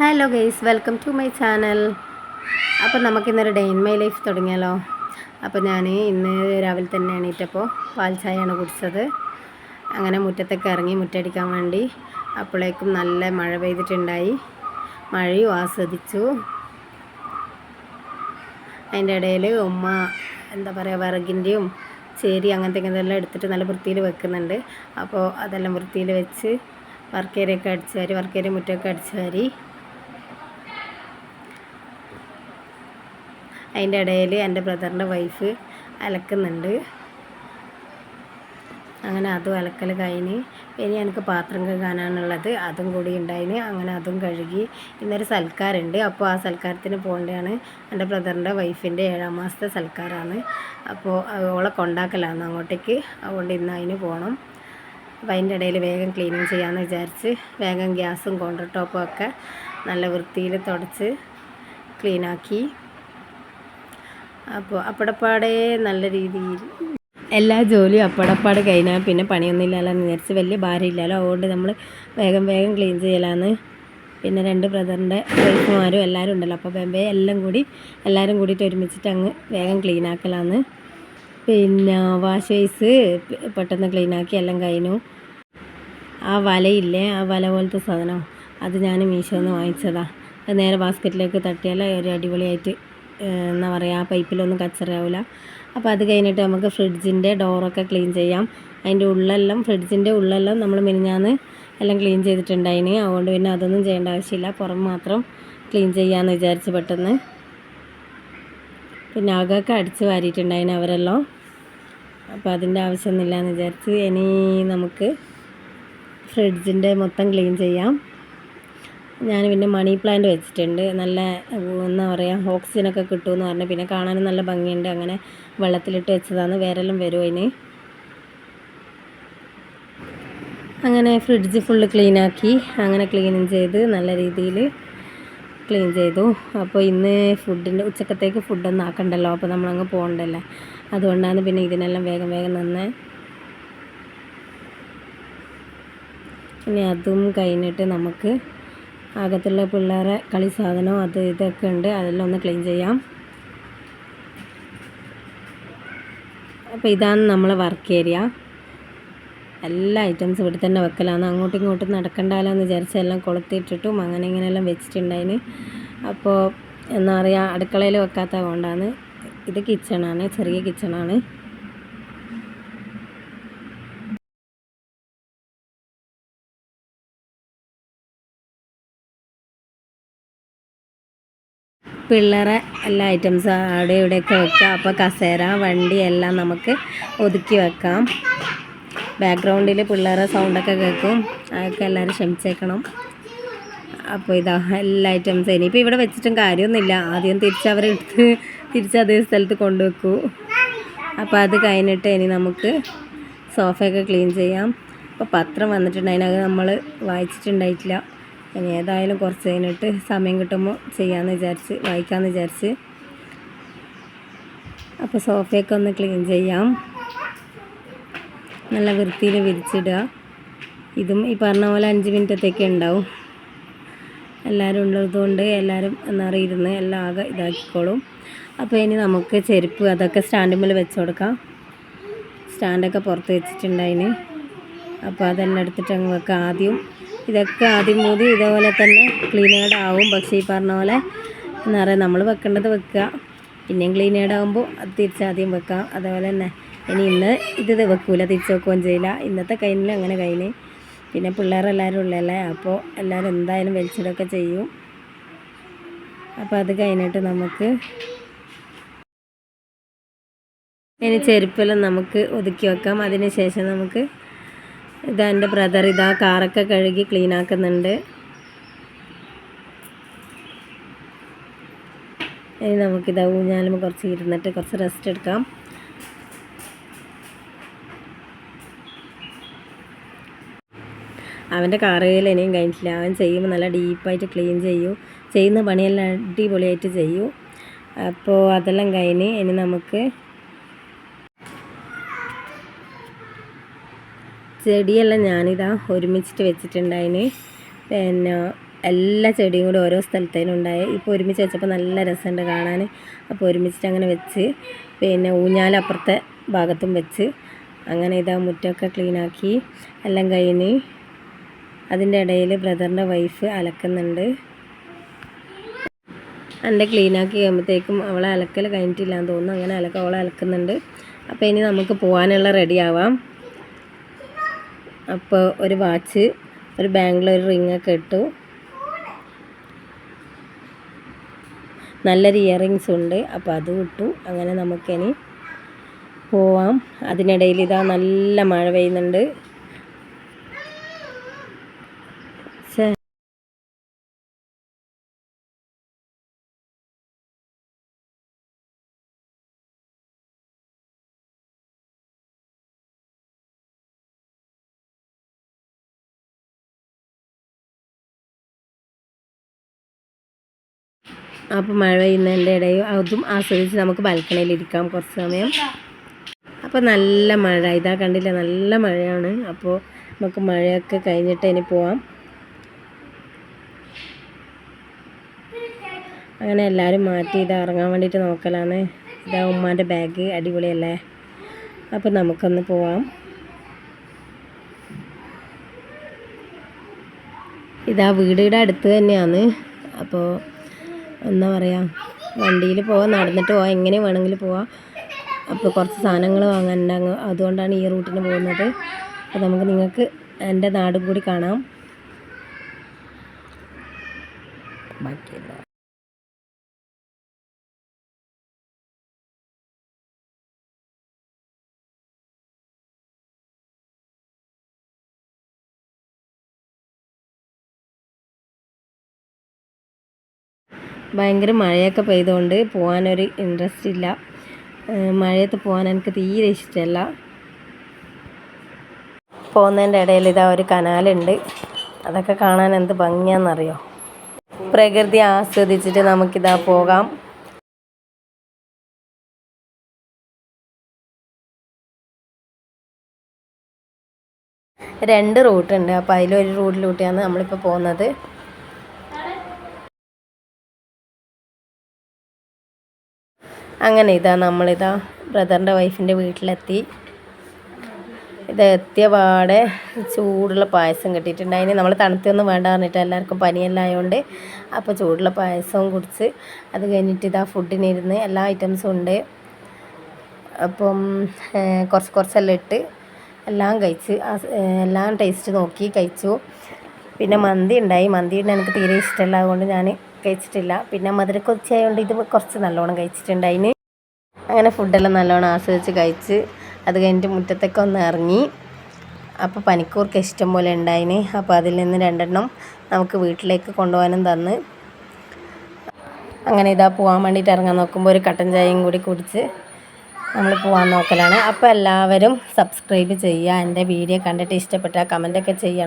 Hello guys welcome to my channel അപ്പോൾ നമുക്കിന്നൊരു day in my life തുടങ്ങിയാലോ? അപ്പോൾ ഞാൻ ഇന്ന് രാവിലെ തന്നെ എണീറ്റപ്പോൾ പാൽ ചായയാണ് കുടിച്ചത്. അങ്ങനെ മുറ്റത്തൊക്കെ ഇറങ്ങി മുറ്റടിക്കാൻ വേണ്ടി അപ്പോഴേക്കും നല്ല മഴ പെയ്തിട്ടുണ്ടായി. മഴയും ആസ്വദിച്ചു. അതിന്റെ ഇടയിൽ ഉമ്മ എന്താ പറയുക വിറകിന്റെയും ചേരി അങ്ങനത്തെ ഇങ്ങനത്തെ എടുത്തിട്ട് നല്ല വൃത്തിയിൽ വെക്കുന്നുണ്ട്. അപ്പോൾ അതെല്ലാം വൃത്തിയിൽ വെച്ച് വർക്കേരിയൊക്കെ അടിച്ചു വാരി വർക്കേരി മുറ്റമൊക്കെ അടിച്ചു വാരി അതിന്റെ ഇടയിൽ എന്റെ ബ്രദറിന്റെ വൈഫ് അലക്കുന്നുണ്ട്. അങ്ങനെ അതും അലക്കൽ കഴിഞ്ഞ് ഇനി എനിക്ക് പാത്രം കഴുകാനാണുള്ളത്. അതും കൂടി ഉണ്ടായിന്. അങ്ങനെ അതും കഴുകി ഇന്നൊരു സൽക്കാരുണ്ട് അപ്പോൾ ആ സൽക്കാരത്തിന് പോകേണ്ടതാണ് എന്റെ ബ്രദറിന്റെ വൈഫിന്റെ ഏഴാം മാസത്തെ സൽക്കാരമാണ്. അപ്പോൾ ഓളെ കൊണ്ടാക്കലാണ് അങ്ങോട്ടേക്ക്. അതുകൊണ്ട് ഇന്ന് അതിന് പോകണം. അപ്പോൾ അതിന്റെ ഇടയിൽ വേഗം ക്ലീനിങ് ചെയ്യാമെന്ന് വിചാരിച്ച് വേഗം ഗ്യാസും കൗണ്ടർ ടോപ്പും ഒക്കെ നല്ല വൃത്തിയിൽ തുടച്ച് ക്ലീനാക്കി അപ്പോൾ അപ്പടപ്പാടെ നല്ല രീതിയിൽ. എല്ലാ ജോലിയും അപ്പടപ്പാട് കഴിഞ്ഞാൽ പിന്നെ പണിയൊന്നുമില്ലല്ലോ എന്ന് വിചാരിച്ച് വലിയ ഭാരമില്ലല്ലോ അതുകൊണ്ട് നമ്മൾ വേഗം വേഗം ക്ലീൻ ചെയ്യലാന്ന്. പിന്നെ രണ്ട് ബ്രദറിന്റെ വൈഫുമാരും എല്ലാവരും ഉണ്ടല്ലോ. അപ്പോൾ വെമ്പേ എല്ലാം കൂടി എല്ലാവരും കൂടിയിട്ട് ഒരുമിച്ചിട്ട് അങ്ങ് വേഗം ക്ലീൻ ആക്കലാന്ന്. പിന്നെ വാഷ് ബേസ് പെട്ടെന്ന് ക്ലീൻ ആക്കി എല്ലാം കഴിഞ്ഞു. ആ വലയില്ലേ? ആ വല പോലത്തെ സാധനം. അത് ഞാൻ മീശോന്ന് വാങ്ങിച്ചതാണ് അത് നേരെ ബാസ്ക്കറ്റിലേക്ക് തട്ടിയാൽ ഒരു അടിപൊളിയായിട്ട് എന്താ പറയുക ആ പൈപ്പിലൊന്നും കച്ചറാവില്ല അപ്പോൾ അത് കഴിഞ്ഞിട്ട് നമുക്ക് ഫ്രിഡ്ജിന്റെ ഡോറൊക്കെ ക്ലീൻ ചെയ്യാം. അതിന്റെ ഉള്ളെല്ലാം ഫ്രിഡ്ജിന്റെ ഉള്ളെല്ലാം നമ്മൾ മിനിഞ്ഞാന്ന് എല്ലാം ക്ലീൻ ചെയ്തിട്ടുണ്ടായിന്. അതുകൊണ്ട് പിന്നെ അതൊന്നും ചെയ്യേണ്ട ആവശ്യമില്ല. പുറം മാത്രം ക്ലീൻ ചെയ്യാമെന്ന് വിചാരിച്ച് പെട്ടെന്ന്. പിന്നെ അകമൊക്കെ അടിച്ച് വാരിയിട്ടുണ്ടായിന് അവരെല്ലാം. അപ്പോൾ അതിന്റെ ആവശ്യമൊന്നുമില്ല എന്ന് വിചാരിച്ച് ഇനി നമുക്ക് ഫ്രിഡ്ജിന്റെ മൊത്തം ക്ലീൻ ചെയ്യാം. ഞാൻ പിന്നെ മണി പ്ലാന്റ് വെച്ചിട്ടുണ്ട്. നല്ല എന്താ പറയുക ഓക്സിജനൊക്കെ കിട്ടുമെന്ന് പറഞ്ഞു. പിന്നെ കാണാനും നല്ല ഭംഗിയുണ്ട്. അങ്ങനെ വെള്ളത്തിലിട്ട് വെച്ചതാണ്. വേരെല്ലാം വരും അതിന്. അങ്ങനെ ഫ്രിഡ്ജ് ഫുള്ള് ക്ലീനാക്കി അങ്ങനെ ക്ലീനും ചെയ്ത് നല്ല രീതിയിൽ ക്ലീൻ ചെയ്തു. അപ്പോൾ ഇന്ന് ഫുഡിന്റെ ഉച്ചക്കത്തേക്ക് ഫുഡൊന്നും ആക്കണ്ടല്ലോ. അപ്പോൾ നമ്മളങ്ങ് പോകണ്ടല്ലേ. അതുകൊണ്ടാണ് പിന്നെ ഇതിനെല്ലാം വേഗം വേഗം നിന്ന്. ഇനി അതും കഴിഞ്ഞിട്ട് നമുക്ക് അകത്തുള്ള പിള്ളേരെ കളി സാധനം അത് ഇതൊക്കെ ഉണ്ട്. അതെല്ലാം ഒന്ന് ക്ലീൻ ചെയ്യാം. അപ്പോൾ ഇതാണ് നമ്മളെ വർക്ക് ഏരിയ എല്ലാ ഐറ്റംസും ഇവിടെ തന്നെ വെക്കലാണ്. അങ്ങോട്ടും ഇങ്ങോട്ടും നടക്കണ്ടാലോ എന്ന് വിചാരിച്ച് എല്ലാം കൊളുത്തിട്ടിട്ടും അങ്ങനെ ഇങ്ങനെയെല്ലാം വെച്ചിട്ടുണ്ടായിന്. അപ്പോൾ എന്താ പറയുക അടുക്കളയിൽ വെക്കാത്ത കൊണ്ടാണ്. ഇത് കിച്ചണാണ് ചെറിയ കിച്ചണാണ് പിള്ളേരെ എല്ലാ ഐറ്റംസ് അവിടെ ഇവിടെയൊക്കെ വെക്കാം. അപ്പോൾ കസേര വണ്ടി എല്ലാം നമുക്ക് ഒതുക്കി വെക്കാം. ബാക്ക്ഗ്രൗണ്ടിൽ പിള്ളേരെ സൗണ്ടൊക്കെ കേൾക്കും. അതൊക്കെ എല്ലാവരും ക്ഷമിച്ചേക്കണം. അപ്പോൾ ഇതാ എല്ലാ ഐറ്റംസ് ഇനിയിപ്പോൾ ഇവിടെ വെച്ചിട്ടും കാര്യമൊന്നുമില്ല. ആദ്യം തിരിച്ച് അവരെടുത്ത് തിരിച്ച് അതേ സ്ഥലത്ത് കൊണ്ടുവെക്കൂ. അപ്പോൾ അത് കഴിഞ്ഞിട്ട് ഇനി നമുക്ക് സോഫയൊക്കെ ക്ലീൻ ചെയ്യാം. അപ്പോൾ പത്രം വന്നിട്ടുണ്ട്. അതിനകത്ത് നമ്മൾ വായിച്ചിട്ടുണ്ടായിട്ടില്ല. ഇനി ഏതായാലും കുറച്ച് കഴിഞ്ഞിട്ട് സമയം കിട്ടുമ്പോൾ ചെയ്യാമെന്ന് വിചാരിച്ച് വായിക്കാമെന്ന് വിചാരിച്ച്. അപ്പോൾ സോഫയൊക്കെ ഒന്ന് ക്ലീൻ ചെയ്യാം. നല്ല വൃത്തിയിൽ വിരിച്ചിടുക. ഇതും ഈ പറഞ്ഞ പോലെ അഞ്ച് മിനിറ്റത്തേക്ക് ഉണ്ടാവും. എല്ലാവരും ഉള്ളതുകൊണ്ട് എല്ലാവരും എന്താ പറയുക ഇരുന്ന് എല്ലാം ആകെ ഇതാക്കിക്കോളും. അപ്പോൾ ഇനി നമുക്ക് ചെരുപ്പ് അതൊക്കെ സ്റ്റാൻഡിൽ വെച്ച് കൊടുക്കാം. സ്റ്റാൻഡൊക്കെ പുറത്ത് വെച്ചിട്ടുണ്ടായിന്. അപ്പോൾ അതെല്ലാം എടുത്തിട്ട് അങ്ങ് വെക്കാം ആദ്യം. ഇതൊക്കെ ആദ്യം മൂതി ഇതേപോലെ തന്നെ ക്ലീനേഡ് ആവും. പക്ഷേ ഈ പറഞ്ഞ പോലെ എന്താ പറയുക നമ്മൾ വെക്കേണ്ടത് വെക്കുക. പിന്നെയും ക്ലീനേഡ് ആകുമ്പോൾ അത് തിരിച്ചാദ്യം വെക്കാം അതേപോലെ തന്നെ ഇനി ഇന്ന് ഇത് വെക്കൂല തിരിച്ച് വെക്കുകയും ചെയ്യില്ല. ഇന്നത്തെ കയ്യിൽ അങ്ങനെ കയ്യിൽ പിന്നെ പിള്ളേരെല്ലാവരും ഉള്ളല്ലേ അപ്പോൾ എല്ലാവരും എന്തായാലും വലിച്ചിടൊക്കെ ചെയ്യും. അപ്പോൾ അത് കഴിഞ്ഞിട്ട് നമുക്ക് ഇനി ചെരുപ്പെല്ലാം നമുക്ക് ഒതുക്കി വെക്കാം. അതിന് ശേഷം നമുക്ക് ഇതാ എന്റെ ബ്രദർ ഇതാ കാറൊക്കെ കഴുകി ക്ലീൻ ആക്കുന്നുണ്ട്. ഇനി നമുക്കിതാ ഊഞ്ഞാലും കുറച്ച് ഇരുന്നിട്ട് കുറച്ച് റെസ്റ്റ് എടുക്കാം. അവന്റെ കാറുകയിൽ ഇനിയും കഴിഞ്ഞിട്ടില്ല. അവൻ ചെയ്യുമ്പോൾ നല്ല ഡീപ്പായിട്ട് ക്ലീൻ ചെയ്യൂ. ചെയ്യുന്ന പണിയെല്ലാം അടിപൊളിയായിട്ട് ചെയ്യൂ. അപ്പോൾ അതെല്ലാം കഴിഞ്ഞ് ഇനി നമുക്ക് ചെടിയെല്ലാം ഞാനിതാ ഒരുമിച്ചിട്ട് വെച്ചിട്ടുണ്ടായിന്. പിന്നെ എല്ലാ ചെടിയും കൂടി ഓരോ സ്ഥലത്തേനും ഉണ്ടായി ഇപ്പോൾ ഒരുമിച്ച് വെച്ചപ്പോൾ നല്ല രസമുണ്ട് കാണാൻ അപ്പോൾ ഒരുമിച്ചിട്ട് അങ്ങനെ വെച്ച് പിന്നെ ഊഞ്ഞാലപ്പുറത്തെ ഭാഗത്തും വെച്ച് അങ്ങനെ ഇതാ മുറ്റമൊക്കെ ക്ലീനാക്കി എല്ലാം കഴിഞ്ഞ് അതിന്റെ ഇടയിൽ ബ്രദറിന്റെ വൈഫ് അലക്കുന്നുണ്ട്. എന്റെ ക്ലീനാക്കി കഴിയുമ്പോഴത്തേക്കും അവളെ അലക്കൽ കഴിഞ്ഞിട്ടില്ലാന്ന് തോന്നുന്നു. അങ്ങനെ അലക്ക അവളെ അലക്കുന്നുണ്ട്. അപ്പോൾ ഇനി നമുക്ക് പോകാനുള്ള റെഡിയാവാം അപ്പോൾ ഒരു വാച്ച് ഒരു ബാങ്കിൽ ഒരു റിങ്ങൊക്കെ ഇട്ടു. നല്ലൊരു ഇയറിങ്സ് ഉണ്ട് അപ്പോൾ അത് ഇട്ടു. അങ്ങനെ നമുക്കിനി പോവാം. അതിനിടയിൽ ഇതാ നല്ല മഴ പെയ്യുന്നുണ്ട്. അപ്പോൾ മഴ പെയ്യുന്നതിന്റെ ഇടയിൽ അതും ആസ്വദിച്ച് നമുക്ക് ബാൽക്കണിയിൽ ഇരിക്കാം കുറച്ച് സമയം. അപ്പോൾ നല്ല മഴ ഇതാ കണ്ടില്ല നല്ല മഴയാണ്. അപ്പോൾ നമുക്ക് മഴയൊക്കെ കഴിഞ്ഞിട്ട് ഇനി പോവാം. അങ്ങനെ എല്ലാവരും മാറ്റി ഇത് ഇറങ്ങാൻ വേണ്ടിയിട്ട് നോക്കലാണ്. ഇതാ ഉമ്മാന്റെ ബാഗ് അടിപൊളിയല്ലേ? അപ്പോൾ നമുക്കൊന്ന് പോവാം. ഇതാ വീടിയുടെ അടുത്ത് തന്നെയാണ്. അപ്പോൾ എന്താ പറയുക വണ്ടിയിൽ പോവാം നടന്നിട്ട് പോവാം എങ്ങനെ വേണമെങ്കിലും പോവാം. അപ്പോൾ കുറച്ച് സാധനങ്ങൾ വാങ്ങാനുണ്ടാകും അതുകൊണ്ടാണ് ഈ റൂട്ടിന് പോകുന്നത്. അപ്പോൾ നമുക്ക് നിങ്ങൾക്ക് എന്റെ നാടും കൂടി കാണാം. ബാക്കിയല്ല. ഭയങ്കര മഴയൊക്കെ പെയ്തുകൊണ്ട് പോകാനൊരു ഇൻട്രസ്റ്റ് ഇല്ല. മഴയത്ത് പോകാൻ എനിക്ക് തീരെ ഇഷ്ടമല്ല പോകുന്നതിന്റെ ഇടയിൽ ഇതാ ഒരു കനാലുണ്ട്. അതൊക്കെ കാണാൻ എന്ത് ഭംഗിയാണെന്നറിയോ പ്രകൃതി ആസ്വദിച്ചിട്ട് നമുക്കിതാ പോകാം. രണ്ട് റൂട്ടുണ്ട്. അപ്പോൾ അതിലൊരു റൂട്ടിലൂട്ടിയാണ് നമ്മളിപ്പോൾ പോകുന്നത്. അങ്ങനെ ഇതാ നമ്മളിതാ ബ്രദറിന്റെ വൈഫിന്റെ വീട്ടിലെത്തി. ഇത് എത്തിയ പാടെ ചൂടുള്ള പായസം കിട്ടിയിട്ടുണ്ട് അതിന് നമ്മൾ തണുത്തൊന്നും വേണ്ട പറഞ്ഞിട്ട് എല്ലാവർക്കും പനിയെല്ലാം ആയതുകൊണ്ട് അപ്പോൾ ചൂടുള്ള പായസവും കുടിച്ച് അത് കഴിഞ്ഞിട്ട് ഇതാ ഫുഡിനിരുന്ന് എല്ലാ ഐറ്റംസും ഉണ്ട്. അപ്പം കുറച്ച് കുറച്ചെല്ലാം ഇട്ട് എല്ലാം കഴിച്ച് എല്ലാം ടേസ്റ്റ് നോക്കി കഴിച്ചു. പിന്നെ മന്തി ഉണ്ടായി. മന്തി എനിക്ക് തീരെ ഇഷ്ടമല്ല അതുകൊണ്ട് ഞാൻ കഴിച്ചിട്ടില്ല. പിന്നെ മധുരക്കൊച്ചയായതുകൊണ്ട് ഇത് കുറച്ച് നല്ലോണം കഴിച്ചിട്ടുണ്ട് അതിന് അങ്ങനെ ഫുഡെല്ലാം നല്ലോണം ആസ്വദിച്ച് കഴിച്ച് അത് കഴിഞ്ഞിട്ട് മുറ്റത്തൊക്കെ ഒന്ന് ഇറങ്ങി അപ്പോൾ പനിക്കൂർക്ക് ഇഷ്ടം പോലെ ഉണ്ടായിന് അപ്പോൾ അതിൽ നിന്ന് രണ്ടെണ്ണം നമുക്ക് വീട്ടിലേക്ക് കൊണ്ടുപോകാനും തന്ന്. അങ്ങനെ ഇതാ പോകാൻ വേണ്ടിയിട്ട് ഇറങ്ങാൻ നോക്കുമ്പോൾ ഒരു കട്ടൻ ചായയും കൂടി കുടിച്ച് നമ്മൾ പോകാൻ നോക്കലാണ്. അപ്പോൾ എല്ലാവരും സബ്സ്ക്രൈബ് ചെയ്യുക എന്റെ വീഡിയോ കണ്ടിട്ട് ഇഷ്ടപ്പെട്ടാൽ കമന്റൊക്കെ ചെയ്യുക